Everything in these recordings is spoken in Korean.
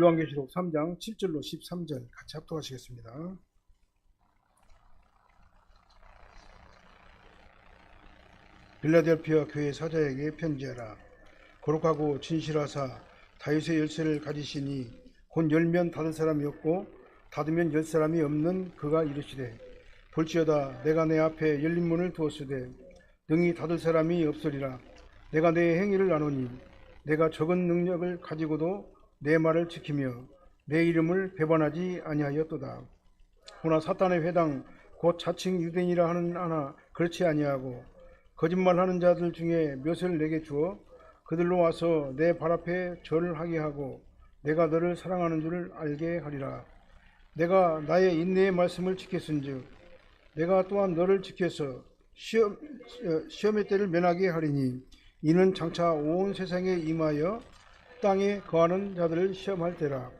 요한계시록 3장 7절로 13절 같이 합독하시겠습니다. 빌라델피아 교회 사자에게 편지하라. 거룩하고 진실하사 다윗의 열쇠를 가지시니 곧 열면 닫을 사람이 없고 닫으면 열 사람이 없는 그가 이르시되 볼지어다 내가 내 앞에 열린 문을 두었으되 능히 닫을 사람이 없으리라 내가 내 행위를 나누니 내가 적은 능력을 가지고도 내 말을 지키며 내 이름을 배반하지 아니하였도다 그러나 사탄의 회당 곧 자칭 유대인이라 하는 하나 그렇지 아니하고 거짓말하는 자들 중에 몇을 내게 주어 그들로 와서 내 발 앞에 절을 하게 하고 내가 너를 사랑하는 줄을 알게 하리라. 내가 나의 인내의 말씀을 지켰은즉 내가 또한 너를 지켜서 시험, 어, 시험의 때를 면하게 하리니 이는 장차 온 세상에 임하여 땅에 거하는 자들을 시험할 때라.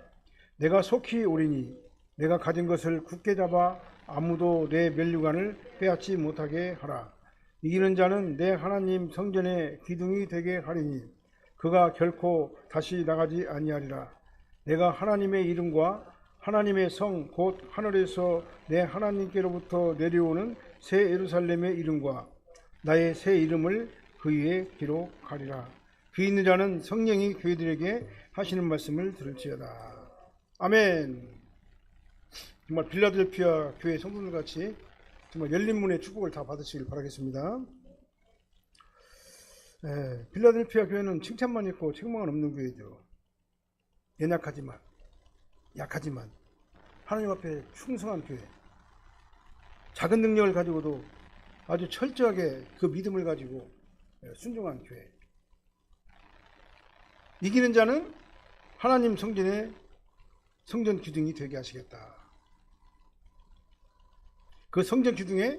내가 속히 오리니 내가 가진 것을 굳게 잡아 아무도 내 멸류관을 빼앗지 못하게 하라. 이기는 자는 내 하나님 성전의 기둥이 되게 하리니 그가 결코 다시 나가지 아니하리라. 내가 하나님의 이름과 하나님의 성 곧 하늘에서 내 하나님께로부터 내려오는 새 예루살렘의 이름과 나의 새 이름을 그 위에 기록하리라. 귀 있는 자는 성령이 교회들에게 하시는 말씀을 들을지어다. 아멘. 정말 빌라델피아 교회 성도들 같이 정말 열린 문의 축복을 다 받으시길 바라겠습니다. 예, 빌라델피아 교회는 칭찬만 있고 책망은 없는 교회죠. 연약하지만, 약하지만, 하나님 앞에 충성한 교회. 작은 능력을 가지고도 아주 철저하게 그 믿음을 가지고 예, 순종한 교회. 이기는 자는 하나님 성전의 성전 기둥이 되게 하시겠다. 그 성전 기둥에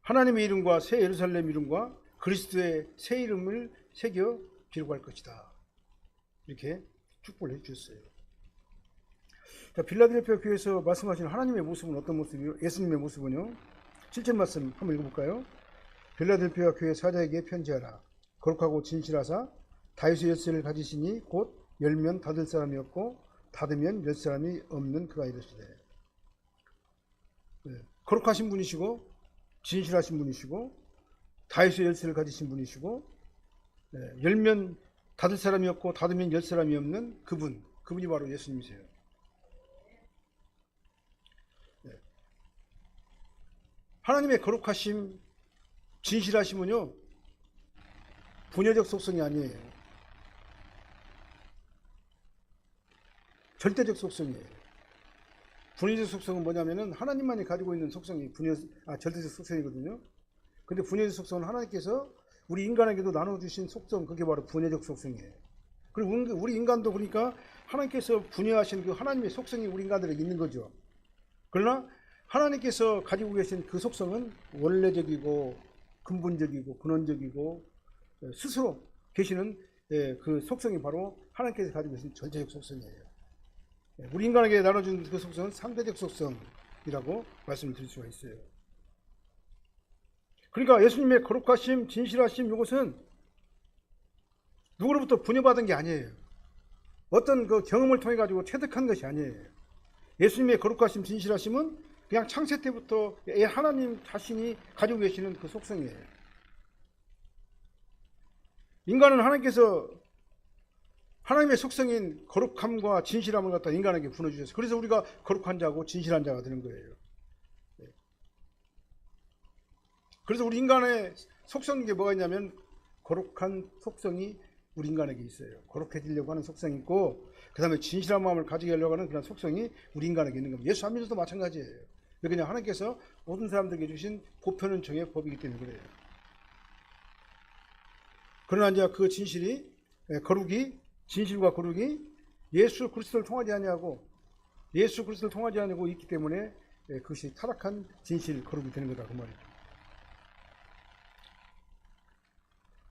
하나님의 이름과 새 예루살렘 이름과 그리스도의 새 이름을 새겨 기록할 것이다. 이렇게 축복을 해주셨어요. 자, 빌라델피아 교회에서 말씀하신 하나님의 모습은 어떤 모습이요? 예수님의 모습은요? 7절 말씀 한번 읽어볼까요? 빌라델피아 교회 사자에게 편지하라. 거룩하고 진실하사 다윗의 열쇠를 가지시니 곧 열면 닫을 사람이 없고 닫으면 열 사람이 없는 그가 이르시되 네. 거룩하신 분이시고 진실하신 분이시고 다윗의 열쇠를 가지신 분이시고 네, 열면 닫을 사람이 없고 닫으면 열 사람이 없는 그분 그분이 바로 예수님이세요. 네. 하나님의 거룩하심 진실하심은요 분여적 속성이 아니에요. 절대적 속성이에요. 분여적 속성은 뭐냐면은 하나님만이 가지고 있는 속성이 분여 아 절대적 속성이거든요. 근데 분여적 속성은 하나님께서 우리 인간에게도 나눠 주신 속성 그게 바로 분여적 속성이에요. 그리고 우리 인간도 그러니까 하나님께서 분여하신 그 하나님의 속성이 우리 인간들에게 있는 거죠. 그러나 하나님께서 가지고 계신 그 속성은 원래적이고 근본적이고 근원적이고 스스로 계시는 그 속성이 바로 하나님께서 가지고 계신 절대적 속성이에요. 우리 인간에게 나눠준 그 속성은 상대적 속성이라고 말씀을 드릴 수가 있어요. 그러니까 예수님의 거룩하심, 진실하심 이것은 누구로부터 분여받은 게 아니에요. 어떤 그 경험을 통해 가지고 체득한 것이 아니에요. 예수님의 거룩하심, 진실하심은 그냥 창세 때부터 하나님 자신이 가지고 계시는 그 속성이에요. 인간은 하나님께서 하나님의 속성인 거룩함과 진실함을 갖다 인간에게 부어주셨어요. 그래서 우리가 거룩한 자고 진실한 자가 되는 거예요. 네. 그래서 우리 인간의 속성인 게 뭐가 있냐면 거룩한 속성이 우리 인간에게 있어요. 거룩해지려고 하는 속성이 있고 그 다음에 진실한 마음을 가지게 하려고 하는 그런 속성이 우리 인간에게 있는 겁니다. 예수 안 믿어도 마찬가지예요. 그냥 하나님께서 모든 사람들에게 주신 보편은 정의 법이기 때문에 그래요. 그러나 이제 그 진실이 거룩이 진실과 거룩이 예수 그리스도를 통하지 아니하고 예수 그리스도를 통하지 아니고 있기 때문에 그것이 타락한 진실 거룩이 되는 거다 그 말이죠.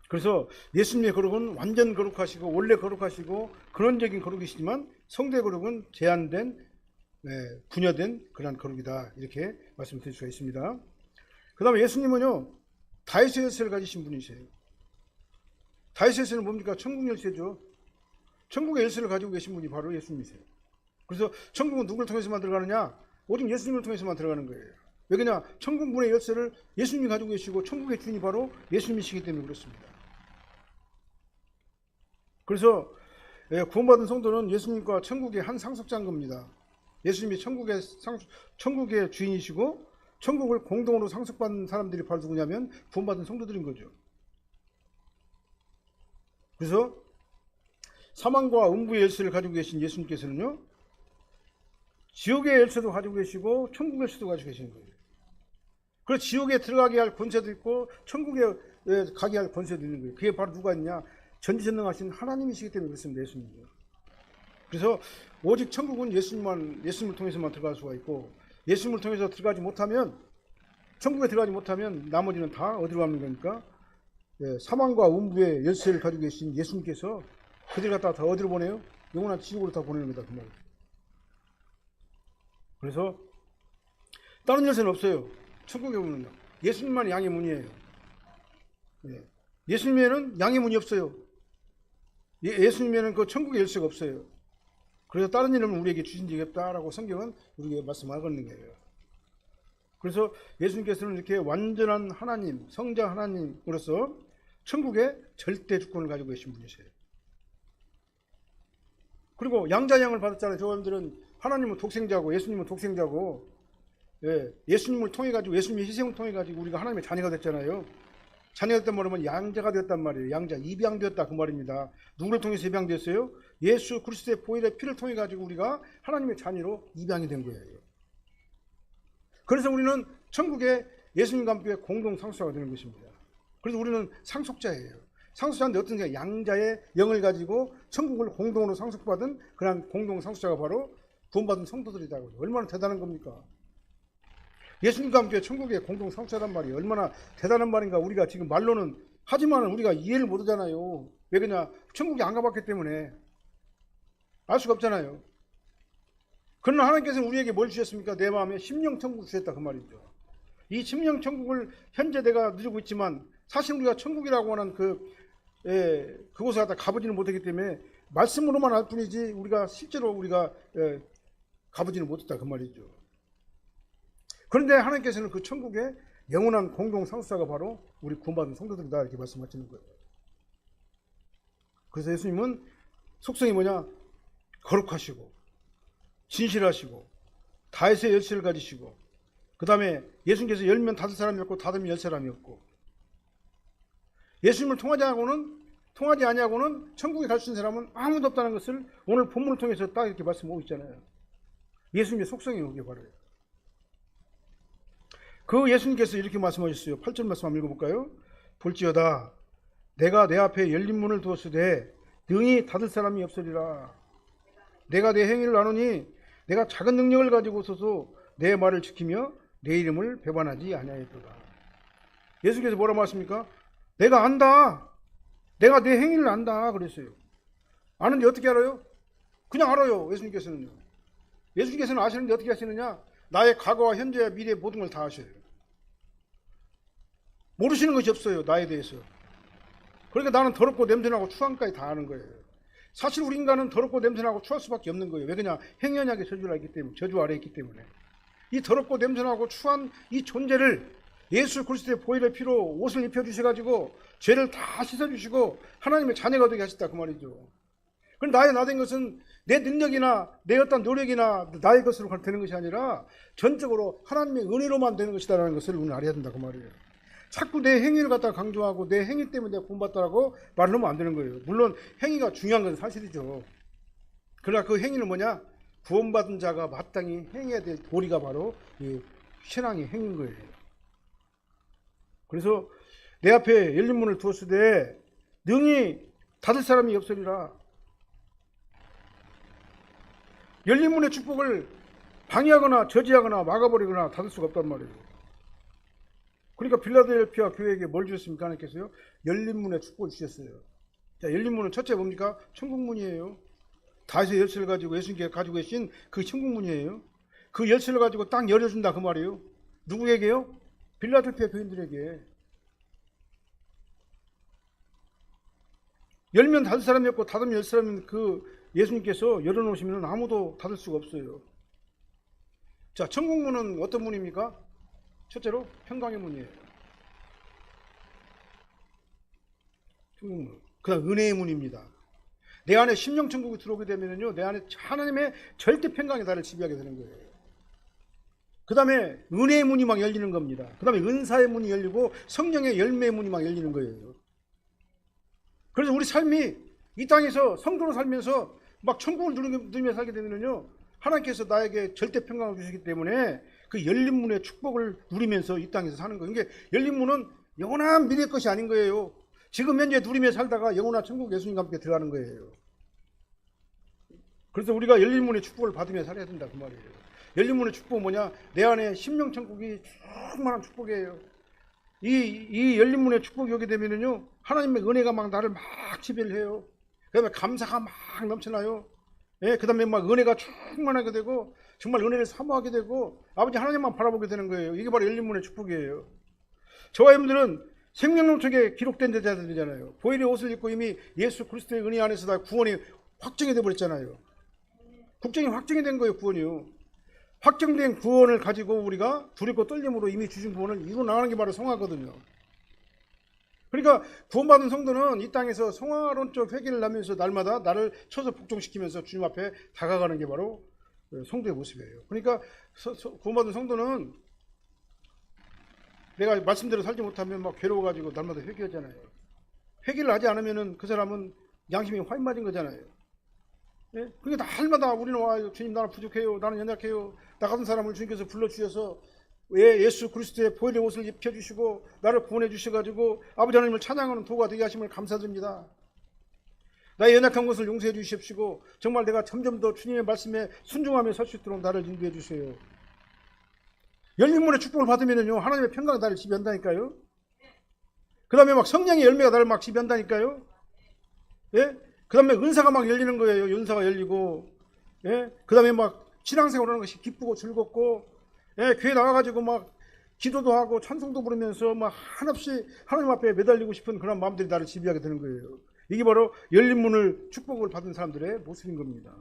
그래서 예수님의 거룩은 완전 거룩하시고 원래 거룩하시고 근원적인 거룩이시지만 성대 거룩은 제한된 분여된 그러한 거룩이다 이렇게 말씀드릴 수가 있습니다. 그 다음에 예수님은요 다윗의 열쇠를 가지신 분이세요. 다윗의 열쇠는 뭡니까? 천국 열쇠죠. 천국의 열쇠를 가지고 계신 분이 바로 예수님이세요. 그래서 천국은 누구를 통해서만 들어가느냐? 오직 예수님을 통해서만 들어가는 거예요. 왜냐? 천국 문의 열쇠를 예수님이 가지고 계시고 천국의 주인이 바로 예수님이시기 때문에 그렇습니다. 그래서 예, 구원받은 성도는 예수님과 천국의 한 상속자인 겁니다. 예수님이 천국의 상, 천국의 주인이시고 천국을 공동으로 상속받는 사람들이 바로 누구냐면 구원받은 성도들인 거죠. 그래서 사망과 음부의 열쇠를 가지고 계신 예수님께서는요, 지옥의 열쇠도 가지고 계시고 천국의 열쇠도 가지고 계시는 거예요. 그래서 지옥에 들어가게 할 권세도 있고 천국에 예, 가게 할 권세도 있는 거예요. 그게 바로 누가 있냐? 전지전능하신 하나님이시기 때문에 그렇습니다. 예수님이요. 그래서 오직 천국은 예수님만 예수님을 통해서만 들어갈 수가 있고 예수님을 통해서 들어가지 못하면 천국에 들어가지 못하면 나머지는 다 어디로 가는 거니까 예, 사망과 음부의 열쇠를 가지고 계신 예수님께서 그들 갖다 다 어디로 보내요? 영원한 지옥으로 다 보내는 거다 그 말이죠. 그래서 다른 열쇠는 없어요. 천국에 오면 예수님만 양의 문이에요. 예. 예수님에는 양의 문이 없어요. 예, 예수님에는 그 천국의 열쇠가 없어요. 그래서 다른 이름을 우리에게 주신 적이 없다라고 성경은 우리에게 말씀하고 있는 거예요. 그래서 예수님께서는 이렇게 완전한 하나님, 성자 하나님으로서 천국의 절대 주권을 가지고 계신 분이세요. 그리고 양자양을 받았잖아요. 저분들은 하나님은 독생자고 예수님은 독생자고 예, 예수님을 통해 가지고 예수님의 희생을 통해 가지고 우리가 하나님의 자녀가 됐잖아요. 자녀가 됐단 말이면 양자가 되었단 말이에요. 양자 입양되었다 그 말입니다. 누구를 통해서 입양됐어요? 예수 그리스도의 보혈의 피를 통해 가지고 우리가 하나님의 자녀로 입양이 된 거예요. 그래서 우리는 천국의 예수님과 함께 공동 상속자가 되는 것입니다. 그래서 우리는 상속자예요. 상속자인데 어떤 게 양자의 영을 가지고 천국을 공동으로 상속받은 그런 공동 상속자가 바로 구원받은 성도들이다. 얼마나 대단한 겁니까? 예수님과 함께 천국의 공동 상속자란 말이 얼마나 대단한 말인가 우리가 지금 말로는 하지만 우리가 이해를 못하잖아요. 왜 그러냐? 천국에 안 가봤기 때문에 알 수가 없잖아요. 그러나 하나님께서는 우리에게 뭘 주셨습니까? 내 마음에 심령 천국 주셨다 그 말이죠. 이 심령 천국을 현재 내가 누리고 있지만 사실 우리가 천국이라고 하는 그 예, 그곳에 갖다 가보지는 못했기 때문에 말씀으로만 알 뿐이지 우리가 실제로 우리가 예, 가보지는 못했다 그 말이죠. 그런데 하나님께서는 그 천국의 영원한 공동 상수자가 바로 우리 구원받은 성도들이다 이렇게 말씀하시는 거예요. 그래서 예수님은 속성이 뭐냐? 거룩하시고 진실하시고 다윗의 열쇠를 가지시고 그 다음에 예수님께서 열면 닫을 사람이었고 닫으면 열 사람이었고 예수님을 통하지 않고는 통하지 아니하고는 천국에 갈 수 있는 사람은 아무도 없다는 것을 오늘 본문을 통해서 딱 이렇게 말씀하고 있잖아요. 예수님의 속성이 그게 바로요. 그 예수님께서 이렇게 말씀하셨어요. 8절 말씀 한번 읽어볼까요? 볼지어다 내가 내 앞에 열린 문을 두었으되 능히 닫을 사람이 없으리라. 내가 내 행위를 아노니 내가 작은 능력을 가지고 서서 내 말을 지키며 내 이름을 배반하지 아니하였도다. 예수께서 뭐라 말씀입니까? 내가 안다. 내가 내 행위를 안다. 그랬어요. 아는데 어떻게 알아요? 그냥 알아요. 예수님께서는요. 예수님께서는 아시는데 어떻게 하시느냐? 나의 과거와 현재와 미래 모든 걸 다 아셔요. 모르시는 것이 없어요. 나에 대해서. 그러니까 나는 더럽고 냄새나고 추함까지 다 아는 거예요. 사실 우리 인간은 더럽고 냄새나고 추할 수밖에 없는 거예요. 왜 그냐? 행연하게 저주를 하기 때문에, 저주 아래 있기 때문에. 이 더럽고 냄새나고 추한 이 존재를 예수 그리스도의 보혈의 피로 옷을 입혀 주셔 가지고 죄를 다 씻어 주시고 하나님의 자녀가 되게 하셨다 그 말이죠. 그럼 나의 나된 것은 내 능력이나 내 어떤 노력이나 나의 것으로 되는 것이 아니라 전적으로 하나님의 은혜로만 되는 것이다라는 것을 우리는 알아야 된다 그 말이에요. 자꾸 내 행위를 갖다 강조하고 내 행위 때문에 내가 구원받다라고 말을 하면 안 되는 거예요. 물론 행위가 중요한 건 사실이죠. 그러나 그 행위는 뭐냐? 구원받은 자가 마땅히 행해야 될 도리가 바로 이 신앙의 행인 거예요. 그래서 내 앞에 열린 문을 두었을 때 능히 닫을 사람이 없으리라. 열린 문의 축복을 방해하거나 저지하거나 막아버리거나 닫을 수가 없단 말이에요. 그러니까 빌라델피아 교회에게 뭘 주셨습니까? 하나님께서요? 열린 문의 축복을 주셨어요. 자, 열린 문은 첫째 뭡니까? 천국문이에요. 다윗의 열쇠를 가지고 예수님께 가지고 계신 그 천국문이에요. 그 열쇠를 가지고 딱 열어준다 그 말이에요. 누구에게요? 빌라델피아 교인들에게. 열면 닫을 사람이 없고 닫으면 열 사람인 그 예수님께서 열어놓으시면 아무도 닫을 수가 없어요. 자, 천국문은 어떤 문입니까? 첫째로 평강의 문이에요. 천국문. 그 다음 은혜의 문입니다. 내 안에 심령 천국이 들어오게 되면요, 내 안에 하나님의 절대 평강이 나를 지배하게 되는 거예요. 그 다음에 은혜의 문이 막 열리는 겁니다. 그 다음에 은사의 문이 열리고 성령의 열매의 문이 막 열리는 거예요. 그래서 우리 삶이 이 땅에서 성도로 살면서 막 천국을 누리며, 살게 되면요, 하나님께서 나에게 절대 평강을 주시기 때문에 그 열린 문의 축복을 누리면서 이 땅에서 사는 거예요. 이게 열린 문은 영원한 미래 것이 아닌 거예요. 지금 현재 누리며 살다가 영원한 천국 예수님과 함께 들어가는 거예요. 그래서 우리가 열린 문의 축복을 받으며 살아야 된다 그 말이에요. 열린 문의 축복은 뭐냐? 내 안에 심령 천국이 충만한 축복이에요. 이, 이 열린 문의 축복이 오게 되면은요, 하나님의 은혜가 막 나를 막 지배를 해요. 그 다음에 감사가 막 넘쳐나요. 예, 그 다음에 막 은혜가 충만하게 되고, 정말 은혜를 사모하게 되고, 아버지 하나님만 바라보게 되는 거예요. 이게 바로 열린 문의 축복이에요. 저와 여러분들은 생명농책에 기록된 자들이잖아요. 보일의 옷을 입고 이미 예수 그리스도의 은혜 안에서 다 구원이 확정이 돼 버렸잖아요. 국정이 확정이 된 거예요, 구원이요. 확정된 구원을 가지고 우리가 두렵고 떨림으로 이미 주신 구원을 이루 나가는 게 바로 성화거든요. 그러니까 구원받은 성도는 이 땅에서 성화론적 회개를 하면서 날마다 나를 쳐서 복종시키면서 주님 앞에 다가가는 게 바로 성도의 모습이에요. 그러니까 구원받은 성도는 내가 말씀대로 살지 못하면 막 괴로워가지고 날마다 회개하잖아요. 회개를 하지 않으면은 그 사람은 양심이 화인 맞은 거잖아요. 예? 그러니까 날마다 우리는 와 주님 나는 부족해요. 나는 연약해요. 나 같은 사람을 주님께서 불러주셔서 예, 예수 그리스도의 보혈의 옷을 입혀주시고 나를 구원해 주셔가지고 아버지 하나님을 찬양하는 도가 되게 하심을 감사드립니다. 나의 연약한 것을 용서해 주십시고 정말 내가 점점 더 주님의 말씀에 순종하며 설 수 있도록 나를 인도해 주세요. 열린 문의 축복을 받으면요 하나님의 평강이 나를 지배한다니까요. 그 다음에 막 성령의 열매가 나를 막 지배한다니까요. 예? 그 다음에 은사가 막 열리는 거예요. 은사가 열리고. 예? 그 다음에 막 신앙생활 하는 것이 기쁘고 즐겁고. 예? 교회 나와가지고 막 기도도 하고 찬송도 부르면서 막 한없이 하나님 앞에 매달리고 싶은 그런 마음들이 나를 지배하게 되는 거예요. 이게 바로 열린 문을 축복을 받은 사람들의 모습인 겁니다.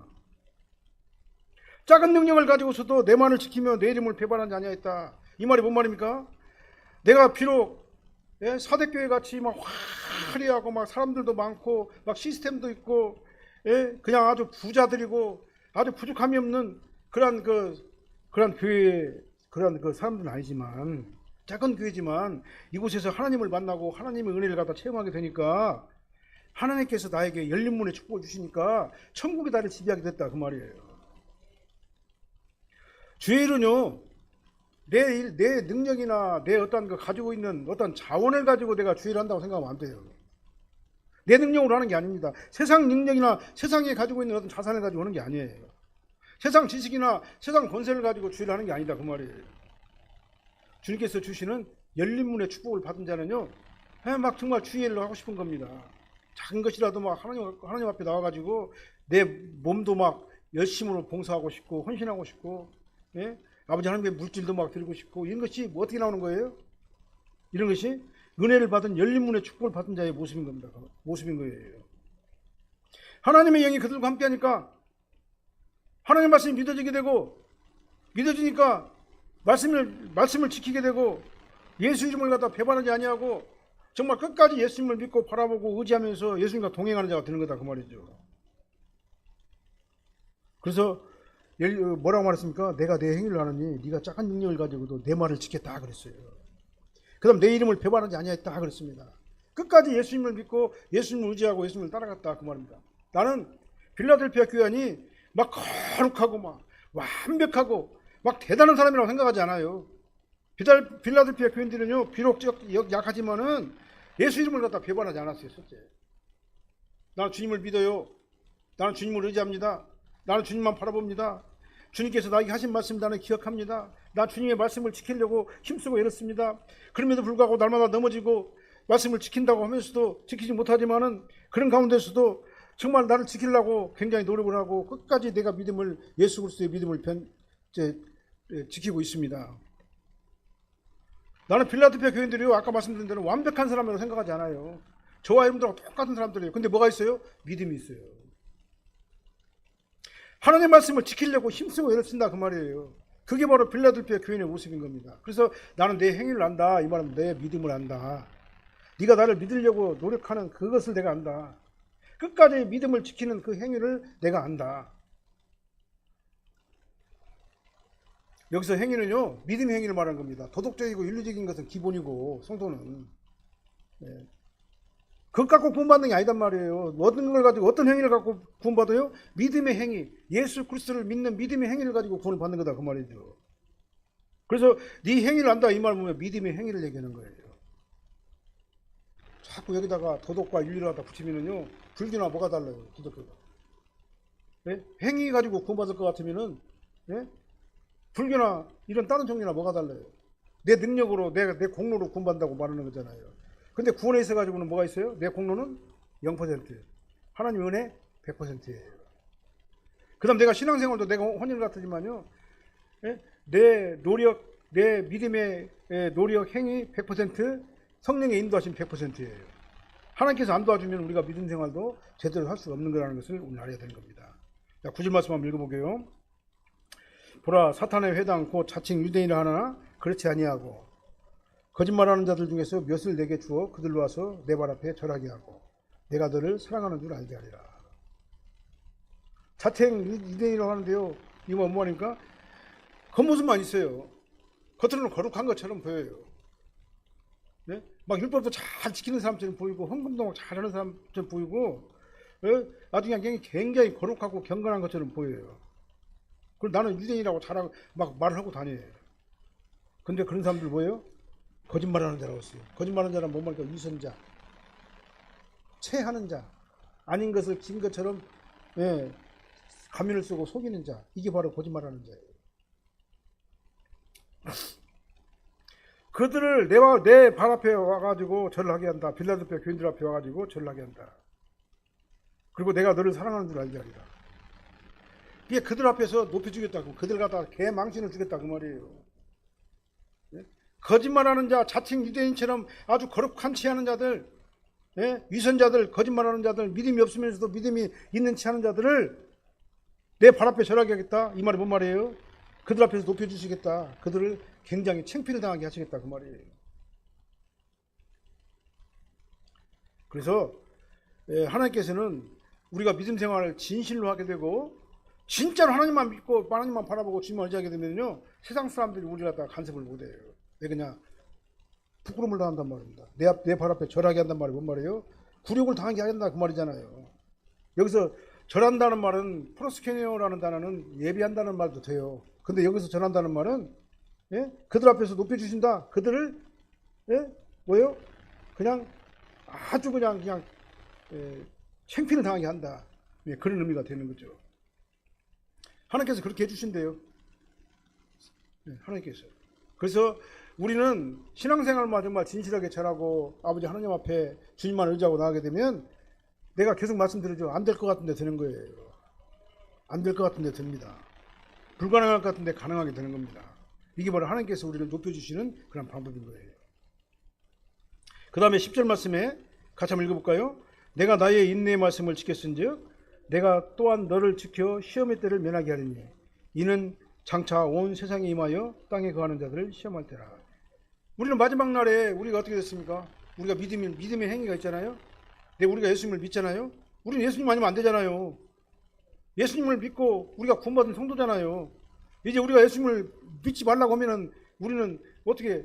작은 능력을 가지고서도 내만을 지키며 내 이름을 배반하지 아니하였다. 이 말이 뭔 말입니까? 내가 비록 예, 사대교회 같이 막 화려하고 막 사람들도 많고 막 시스템도 있고 예, 그냥 아주 부자들이고 아주 부족함이 없는 그런 그 그런 교회 그런 그 사람들은 아니지만 작은 교회지만 이곳에서 하나님을 만나고 하나님의 은혜를 갖다 체험하게 되니까 하나님께서 나에게 열린 문에 축복을 주시니까 천국이 나를 지배하게 됐다 그 말이에요. 주의 일은요 내, 일, 내 능력이나 내 어떤 그 가지고 있는 어떤 자원을 가지고 내가 주의를 한다고 생각하면 안 돼요. 내 능력으로 하는 게 아닙니다. 세상 능력이나 세상에 가지고 있는 어떤 자산을 가지고 하는 게 아니에요. 세상 지식이나 세상 권세를 가지고 주의를 하는 게 아니다. 그 말이에요. 주님께서 주시는 열린 문의 축복을 받은 자는요, 그냥 막 정말 주의를 하고 싶은 겁니다. 작은 것이라도 막 하나님, 하나님 앞에 나와가지고 내 몸도 막 열심으로 봉사하고 싶고, 헌신하고 싶고, 예? 아버지 하나님의 물질도 막 드리고 싶고 이런 것이 뭐 어떻게 나오는 거예요? 이런 것이 은혜를 받은 열린 문의 축복을 받은 자의 모습인 겁니다. 모습인 거예요. 하나님의 영이 그들과 함께하니까 하나님 말씀이 믿어지게 되고 믿어지니까 말씀을 말씀을 지키게 되고 예수 이름을 갖다 배반하지 아니하고 정말 끝까지 예수님을 믿고 바라보고 의지하면서 예수님과 동행하는 자가 되는 거다 그 말이죠. 그래서 뭐라고 말했습니까? 내가 내 행위를 하느니 네가 작은 능력을 가지고도 내 말을 지켰다 그랬어요. 그다음 내 이름을 배반하지 아니했다 그랬습니다. 끝까지 예수님을 믿고 예수님을 의지하고 예수님을 따라갔다 그 말입니다. 나는 빌라델피아 교회니 막 거룩하고 막 완벽하고 막 대단한 사람이라고 생각하지 않아요. 빌라- 빌라델피아 교인들은요 비록 약하지만은 예수 이름을 갖다 배반하지 않았어요. 첫째. 나는 주님을 믿어요. 나는 주님을 의지합니다. 나는 주님만 바라봅니다. 주님께서 나에게 하신 말씀 나는 기억합니다. 나 주님의 말씀을 지키려고 힘쓰고 이렇습니다. 그럼에도 불구하고 날마다 넘어지고 말씀을 지킨다고 하면서도 지키지 못하지만은 그런 가운데서도 정말 나를 지키려고 굉장히 노력을 하고 끝까지 내가 믿음을 예수 그리스도의 믿음을 변, 이제, 예, 지키고 있습니다. 나는 빌라델피아 교인들이요 아까 말씀드린 대로 완벽한 사람이라고 생각하지 않아요. 저와 여러분들하고 똑같은 사람들이에요. 근데 뭐가 있어요? 믿음이 있어요. 하나님 말씀을 지키려고 힘쓰고 애를 쓴다 그 말이에요. 그게 바로 빌라델피아 교인의 모습인 겁니다. 그래서 나는 내 행위를 안다. 이 말은 내 믿음을 안다. 네가 나를 믿으려고 노력하는 그것을 내가 안다. 끝까지 믿음을 지키는 그 행위를 내가 안다. 여기서 행위는요, 믿음의 행위를 말하는 겁니다. 도덕적이고 윤리적인 것은 기본이고, 성도는. 네. 그것 갖고 구원받는 게 아니단 말이에요. 어떤 걸 가지고, 어떤 행위를 갖고 구원받아요? 믿음의 행위. 예수 그리스도를 믿는 믿음의 행위를 가지고 구원을 받는 거다. 그 말이죠. 그래서 네 행위를 안다. 이 말 보면 믿음의 행위를 얘기하는 거예요. 자꾸 여기다가 도덕과 윤리를 갖다 붙이면은요, 불교나 뭐가 달라요. 기독교가. 예? 행위 가지고 구원받을 것 같으면은, 예? 불교나 이런 다른 종교나 뭐가 달라요? 내 능력으로, 내, 내 공로로 구원받는다고 말하는 거잖아요. 근데 구원에 있어 가지고는 뭐가 있어요? 내 공로는 0%예요. 하나님 은혜 100%예요. 그 다음 내가 신앙생활도 내가 혼인 같으지만요. 예? 내 노력, 내 믿음의 예, 노력, 행위 100%, 성령의 인도하심 100%예요. 하나님께서 안 도와주면 우리가 믿음 생활도 제대로 할 수가 없는 거라는 것을 오늘 알아야 되는 겁니다. 자, 구절 말씀 한번 읽어볼게요. 보라 사탄의 회당 곧 자칭 유대인을 하나 그렇지 아니하고 거짓말하는 자들 중에서 몇을 내게 주어 그들로 와서 내 발 앞에 절하게 하고 내가 너를 사랑하는 줄 알게 하리라. 자칭 유대인이라고 하는데요. 이거 뭐 하니까 겉모습만 있어요. 겉으로는 거룩한 것처럼 보여요. 네? 막 율법도 잘 지키는 사람처럼 보이고 헌금도 막 잘하는 사람처럼 보이고 예? 나중에 그냥 굉장히 거룩하고 경건한 것처럼 보여요. 그리고 나는 유대인이라고 잘하고 막 말을 하고 다녀요. 근데 그런 사람들 뭐예요? 거짓말하는 자라고 써요. 거짓말하는 자는 뭐 말까 위선자, 체하는 자, 아닌 것을 진 것처럼 예, 가면을 쓰고 속이는 자. 이게 바로 거짓말하는 자예요. 그들을 내와 내 발 앞에 와가지고 절을 하게 한다. 빌라델피아 교인들 앞에 와가지고 절을 하게 한다. 그리고 내가 너를 사랑하는 줄 알게 하리라. 이게 그들 앞에서 높여주겠다고 그들 갖다 개망신을 주겠다 그 말이에요. 예? 거짓말하는 자, 자칭 유대인처럼 아주 거룩한 체하는 자들, 예? 위선자들, 거짓말하는 자들, 믿음이 없으면서도 믿음이 있는 체하는 자들을 내 발 앞에 절하게 하겠다. 이 말이 뭔 말이에요? 그들 앞에서 높여주시겠다. 그들을 굉장히 창피를 당하게 하시겠다. 그 말이에요. 그래서 예, 하나님께서는 우리가 믿음 생활을 진실로 하게 되고 진짜로 하나님만 믿고 하나님만 바라보고 주님을 의지하게 되면요 세상 사람들이 우리 갖다 간섭을 못해요. 왜 그냥 부끄러움을 당한단 말입니다. 내 앞 내 발 앞에 절하게 한단 말이 뭔 말이에요? 굴욕을 당하게 한다 그 말이잖아요. 여기서 절한다는 말은 프로스케니어라는 단어는 예비한다는 말도 돼요. 근데 여기서 절한다는 말은 예? 그들 앞에서 높여주신다. 그들을 예? 뭐요? 그냥 아주 그냥 그냥 예, 챙피를 당하게 한다. 예, 그런 의미가 되는 거죠. 하나님께서 그렇게 해주신대요. 네, 하나님께서. 그래서 우리는 신앙생활만 정말 진실하게 잘하고 아버지 하나님 앞에 주님만 의지하고 나가게 되면 내가 계속 말씀드리죠. 안 될 것 같은데 되는 거예요. 안 될 것 같은데 됩니다. 불가능할 것 같은데 가능하게 되는 겁니다. 이게 바로 하나님께서 우리를 높여주시는 그런 방법인 거예요. 그 다음에 10절 말씀에 같이 한번 읽어볼까요? 내가 나의 인내의 말씀을 지켰은즉 내가 또한 너를 지켜 시험의 때를 면하게 하리니 이는 장차 온 세상에 임하여 땅에 거하는 자들을 시험할 때라. 우리는 마지막 날에 우리가 어떻게 됐습니까? 우리가 믿음이, 믿음의 행위가 있잖아요. 네, 우리가 예수님을 믿잖아요. 우리는 예수님 아니면 안 되잖아요. 예수님을 믿고 우리가 구원받은 성도잖아요. 이제 우리가 예수님을 믿지 말라고 하면은 우리는 어떻게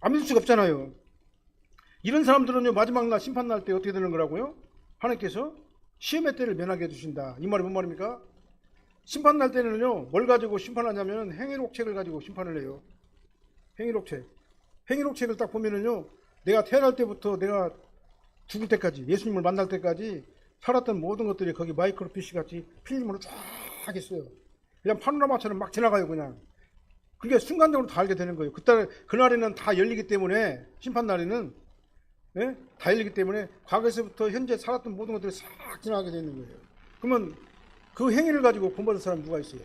안 믿을 수가 없잖아요. 이런 사람들은요 마지막 날 심판 날 때 어떻게 되는 거라고요? 하나님께서 시험의 때를 면하게 해주신다. 이 말이 뭔 말입니까? 심판 날 때는요 뭘 가지고 심판하냐면 행위록책을 가지고 심판을 해요. 행위록책. 행위록책을 딱 보면은요 내가 태어날 때부터 내가 죽을 때까지 예수님을 만날 때까지 살았던 모든 것들이 거기 마이크로피시 같이 필름으로 쫙 있어요. 그냥 파노라마처럼 막 지나가요 그냥. 그게 순간적으로 다 알게 되는 거예요. 그때 그날에는 다 열리기 때문에 심판 날에는 예? 다 열리기 때문에 과거에서부터 현재 살았던 모든 것들이 싹 지나가게 되는 거예요. 그러면 그 행위를 가지고 구원받은 사람 누가 있어요?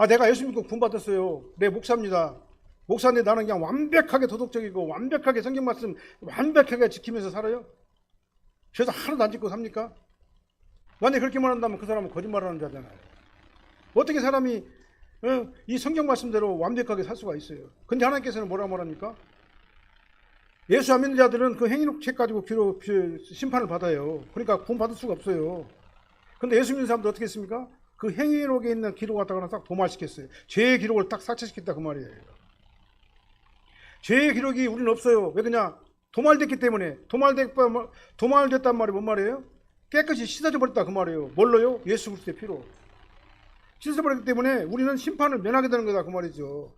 아 내가 예수 믿고 구원받았어요. 내 목사입니다. 목사인데 나는 그냥 완벽하게 도덕적이고 완벽하게 성경 말씀 완벽하게 지키면서 살아요? 그래서 하나도 안 짓고 삽니까? 만약에 그렇게 말한다면 그 사람은 거짓말하는 자잖아요. 어떻게 사람이 어, 이 성경 말씀대로 완벽하게 살 수가 있어요? 근데 하나님께서는 뭐라고 말합니까? 예수 안 믿는 자들은 그 행위록 책 가지고 그 심판을 받아요. 그러니까 구원 받을 수가 없어요. 근데 예수 믿는 사람들 어떻게 했습니까? 그 행위록에 있는 기록 갖다가 딱 도말시켰어요. 죄의 기록을 딱 삭제시켰다 그 말이에요. 죄의 기록이 우리는 없어요. 왜 그냐? 도말됐기 때문에 도말됐 도말됐단 말이 뭔 말이에요? 깨끗이 씻어져 버렸다 그 말이에요. 뭘로요? 예수 그리스도의 피로. 씻어 버렸기 때문에 우리는 심판을 면하게 되는 거다 그 말이죠.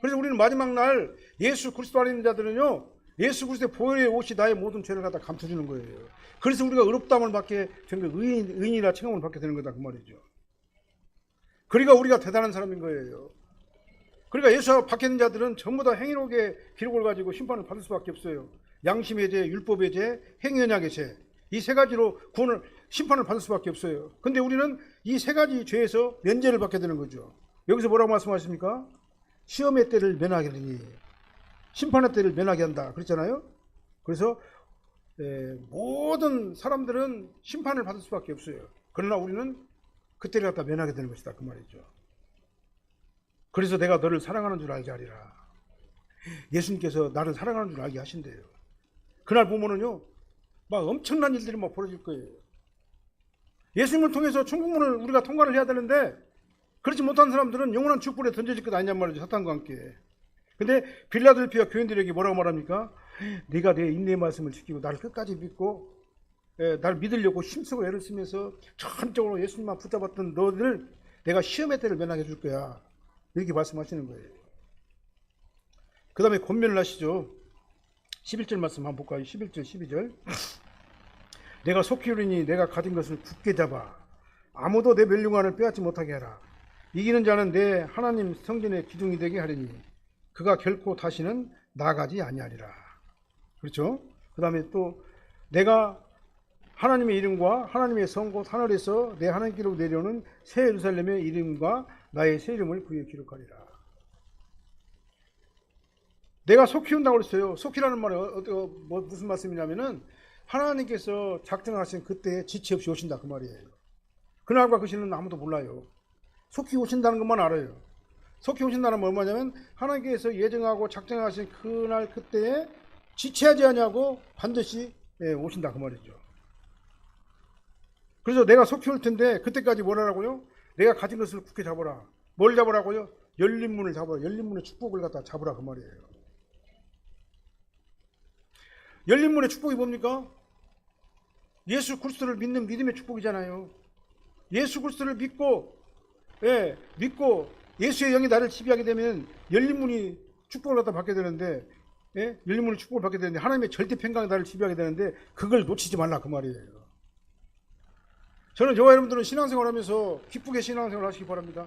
그래서 우리는 마지막 날 예수 그리스도 안에 있는 자들은요. 예수 그리스도의 보혈의 옷이 나의 모든 죄를 갖다 감춰주는 거예요. 그래서 우리가 의롭다함을 받게 되는 거 의인, 의인이라 칭함을 받게 되는 거다 그 말이죠. 그러니까 우리가 대단한 사람인 거예요. 그러니까 예수 밖에 있는 자들은 전부 다 행위록의 기록을 가지고 심판을 받을 수밖에 없어요. 양심의 죄, 율법의 죄, 행위언약의 죄. 이 세 가지로 구원을 심판을 받을 수밖에 없어요. 근데 우리는 이 세 가지 죄에서 면제를 받게 되는 거죠. 여기서 뭐라고 말씀하십니까? 시험의 때를 면하게 되니 심판의 때를 면하게 한다. 그랬잖아요. 그래서 에, 모든 사람들은 심판을 받을 수밖에 없어요. 그러나 우리는 그때를 갖다 면하게 되는 것이다. 그 말이죠. 그래서 내가 너를 사랑하는 줄 알게 하리라. 예수님께서 나를 사랑하는 줄 알게 하신대요. 그날 보면은요, 막 엄청난 일들이 막 벌어질 거예요. 예수님을 통해서 천국문을 우리가 통과를 해야 되는데, 그렇지 못한 사람들은 영원한 축불에 던져질 것 아니냔 말이죠. 사탄과 함께. 근데 빌라델피아 교인들에게 뭐라고 말합니까? 네가 내 인내의 말씀을 지키고 나를 끝까지 믿고 예, 나를 믿으려고 힘쓰고 애를 쓰면서 전적으로 예수님만 붙잡았던 너를 내가 시험의 때를 면하게 해줄 거야. 이렇게 말씀하시는 거예요. 그 다음에 권면을 하시죠. 11절 말씀 한번 볼까요? 11절, 12절. 내가 속히 오리니 내가 가진 것을 굳게 잡아 아무도 내 멸류관을 빼앗지 못하게 하라. 이기는 자는 내 하나님 성전의 기둥이 되게 하리니 그가 결코 다시는 나가지 아니하리라. 그렇죠? 그 다음에 또 내가 하나님의 이름과 하나님의 성곳 하늘에서 내 하나님께로 내려오는 새 예루살렘의 이름과 나의 새 이름을 그에 기록하리라. 내가 속 키운다고 그랬어요. 속히라는 말이 어, 어, 뭐, 무슨 말씀이냐면은 하나님께서 작정하신 그때에 지체 없이 오신다 그 말이에요. 그날과 그 시는 아무도 몰라요. 속히 오신다는 것만 알아요. 속히 오신다는 건 뭐냐면 하나님께서 예정하고 작정하신 그날 그때에 지체하지 않냐고 반드시 예, 오신다 그 말이죠. 그래서 내가 속히 올 텐데 그때까지 뭘 하라고요? 내가 가진 것을 굳게 잡아라. 뭘 잡으라고요? 열린 문을 잡아라. 열린 문의 축복을 갖다 잡으라 그 말이에요. 열린 문의 축복이 뭡니까? 예수 그리스도를 믿는 믿음의 축복이잖아요. 예수 그리스도를 믿고 예, 믿고 예수의 영이 나를 지배하게 되면 열린 문이 축복을 갖다 받게 되는데 예? 열린 문이 축복을 받게 되는데 하나님의 절대 평강이 나를 지배하게 되는데 그걸 놓치지 말라 그 말이에요. 저는 저와 여러분들은 신앙생활 하면서 기쁘게 신앙생활 하시기 바랍니다.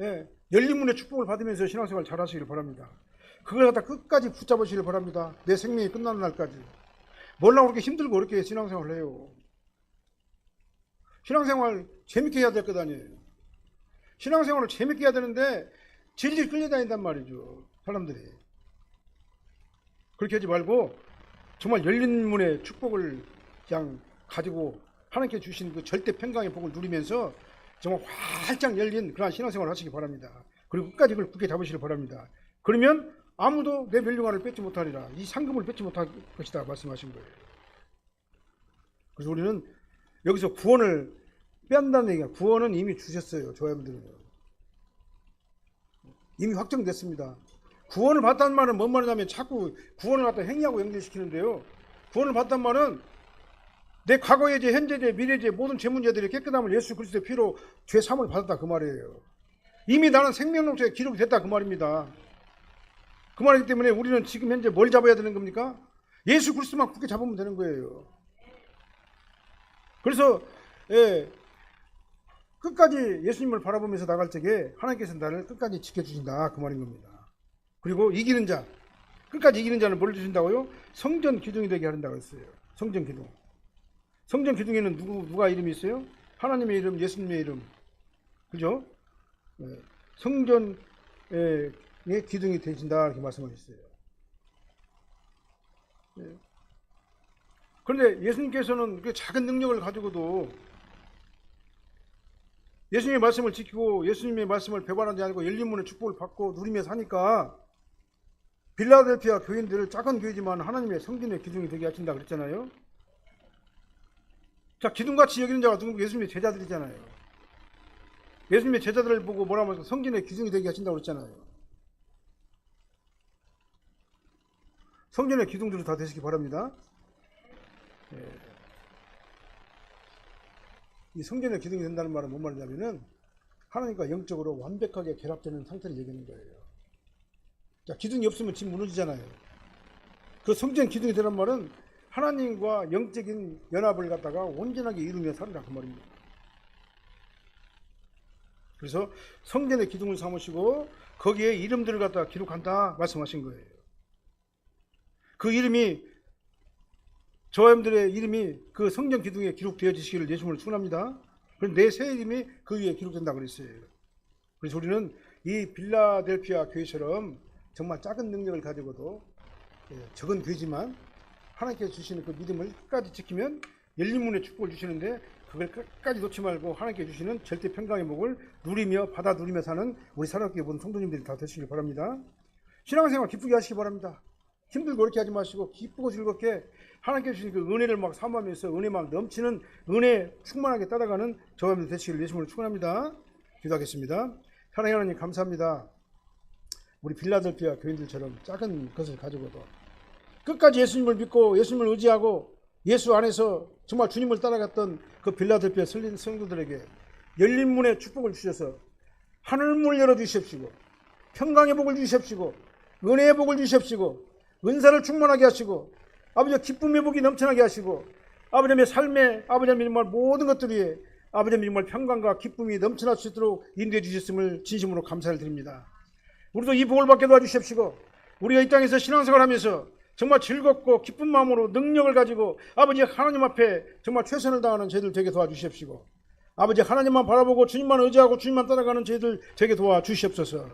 예, 열린 문의 축복을 받으면서 신앙생활 잘 하시길 바랍니다. 그걸 갖다 끝까지 붙잡으시길 바랍니다. 내 생명이 끝나는 날까지. 뭘라고 그렇게 힘들고 그렇게 신앙생활을 해요. 신앙생활 재밌게 해야 될 것 아니에요. 신앙생활을 재밌게 해야 되는데 질질 끌려다닌단 말이죠. 사람들이. 그렇게 하지 말고 정말 열린 문의 축복을 그냥 가지고 하나님께 주신 그 절대 평강의 복을 누리면서 정말 활짝 열린 그런 신앙생활을 하시기 바랍니다. 그리고 끝까지 그걸 굳게 잡으시길 바랍니다. 그러면 아무도 내 멸류관을 뺏지 못하리라. 이 상금을 뺏지 못할 것이다 말씀하신 거예요. 그래서 우리는 여기서 구원을 뺀다는 얘기가 구원은 이미 주셨어요. 저여러분들은요. 이미 확정됐습니다. 구원을 받다는 말은 뭔 말이냐면 자꾸 구원을 갖다 행위하고 연결시키는데요. 구원을 받다는 말은 내 과거의 죄, 현재 죄, 미래 죄, 모든 죄 문제들이 깨끗함을 예수 그리스도의 피로 죄 사함을 받았다 그 말이에요. 이미 나는 생명록에 기록이 됐다 그 말입니다. 그 말이기 때문에 우리는 지금 현재 뭘 잡아야 되는 겁니까? 예수 그리스도만 굳게 잡으면 되는 거예요. 그래서 예, 끝까지 예수님을 바라보면서 나갈 적에 하나님께서 나를 끝까지 지켜주신다 그 말인 겁니다. 그리고 이기는 자, 끝까지 이기는 자는 뭘 주신다고요? 성전 기둥이 되게 하른다고 했어요. 성전 기둥. 성전 기둥에는 누구 누가 이름이 있어요? 하나님의 이름, 예수님의 이름, 그죠? 예, 성전 예, 기둥이 되신다 이렇게 말씀하셨어요. 예. 그런데 예수님께서는 그 작은 능력을 가지고도 예수님의 말씀을 지키고 예수님의 말씀을 배반하지 않고 열린문의 축복을 받고 누리며 사니까 빌라델피아 교인들을 작은 교회지만 하나님의 성진의 기둥이 되게 하신다 그랬잖아요. 자, 기둥같이 여기는 자가 누구 예수님의 제자들이잖아요. 예수님의 제자들을 보고 뭐라 하면서 성진의 기둥이 되게 하신다고 그랬잖아요. 성진의 기둥들을 다 되시기 바랍니다. 예. 이 성전의 기둥이 된다는 말은 뭔 말이냐면은 하나님과 영적으로 완벽하게 결합되는 상태를 얘기하는 거예요. 자, 기둥이 없으면 집 무너지잖아요. 그 성전 기둥이 되는 말은 하나님과 영적인 연합을 갖다가 온전하게 이루며 살으라 그 말입니다. 그래서 성전의 기둥을 삼으시고 거기에 이름들을 갖다가 기록한다 말씀하신 거예요. 그 이름이 저님들의 이름이 그 성전 기둥에 기록되어지시기를 예수님을 축원합니다. 그럼 내새 이름이 그 위에 기록된다 그랬어요. 그래서 우리는 이 빌라델피아 교회처럼 정말 작은 능력을 가지고도 예, 적은 교회지만 하나님께서 주시는 그 믿음을 끝까지 지키면 열린 문의 축복을 주시는데 그걸 끝까지 놓지 말고 하나님께 주시는 절대 평강의 복을 누리며 받아 누리며 사는 우리 사랑교회 본 성도님들이 다 되시길 바랍니다. 신앙생활 기쁘게 하시기 바랍니다. 힘들고 그렇게 하지 마시고 기쁘고 즐겁게 하나님께 주신 그 은혜를 막 사모하면서 은혜 막 넘치는 은혜 충만하게 따라가는 저와 되시기를 예수님을 축원합니다. 기도하겠습니다. 사랑하는 하나님 감사합니다. 우리 빌라델피아 교인들처럼 작은 것을 가지고도 끝까지 예수님을 믿고 예수님을 의지하고 예수 안에서 정말 주님을 따라갔던 그 빌라델피아 설린 성도들에게 열린 문의 축복을 주셔서 하늘문을 열어주십시고 평강의 복을 주십시고 은혜의 복을 주십시고 은사를 충만하게 하시고 아버지 기쁨의 복이 넘쳐나게 하시고 아버지의 삶에 아버지의 정말 모든 것들이 아버지의 정말 평강과 기쁨이 넘쳐날 수 있도록 인도해 주셨음을 진심으로 감사를 드립니다. 우리도 이 복을 받게 도와주십시고 우리가 이 땅에서 신앙생활 하면서 정말 즐겁고 기쁜 마음으로 능력을 가지고 아버지 하나님 앞에 정말 최선을 다하는 저희들 되게 도와주십시고 아버지 하나님만 바라보고 주님만 의지하고 주님만 따라가는 저희들 되게 도와주시옵소서.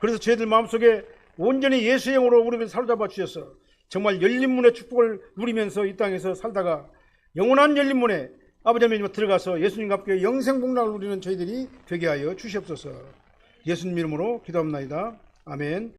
그래서 저희들 마음속에 온전히 예수의 영으로 우리를 사로잡아 주셔서 정말 열린 문의 축복을 누리면서 이 땅에서 살다가 영원한 열린 문에 아버지 하나님 들어가서 예수님과 함께 영생 복락을 누리는 저희들이 되게 하여 주시옵소서. 예수님 이름으로 기도합나이다. 아멘.